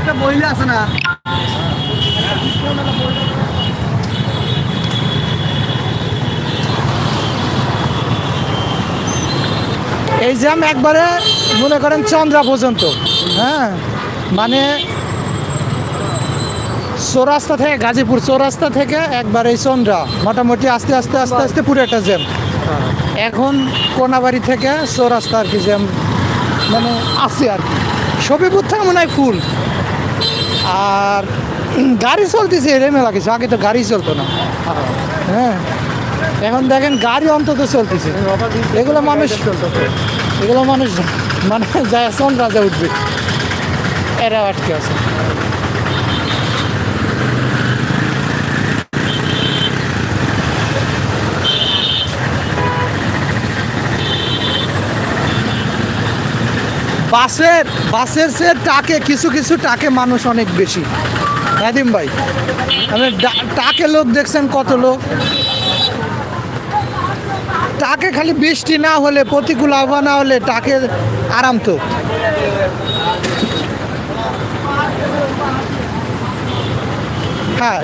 একটা মহিলা আছে না? এই জ্যাম একবারে মনে করেন চন্দ্রা পর্যন্ত হ্যাঁ? মানে চৌরাস্তা থেকে, গাজীপুর চৌরাস্তা থেকে একবার এই চন্দ্রা, মোটামুটি আস্তে আস্তে আস্তে আস্তে পুরো একটা জ্যাম। এখন কোনাবাড়ি থেকে চৌরাস্তা আর কি জ্যাম মানে আছে আর কি। সবিপুর থেকে মনে হয় ফুল। আর গাড়ি চলতেছে রে মেলা কিছু আগে তো গাড়ি চলতো না। হ্যাঁ। এখন দেখেন গাড়ি অন্তত চলতেছে। এগুলো মানুষ এগুলো মানুষ মানে যায় রাজা উঠবে। এরা আটকে আছে। বাসের বাসের সে টাকে, কিছু কিছু টাকে মানুষ অনেক বেশি। নাদিম ভাই আমি টাকে লোক দেখছেন কত লোক? টাকে খালি বৃষ্টি না হলে, প্রতিকূল আবহাওয়া না হলে টাকে আরাম তো। হ্যাঁ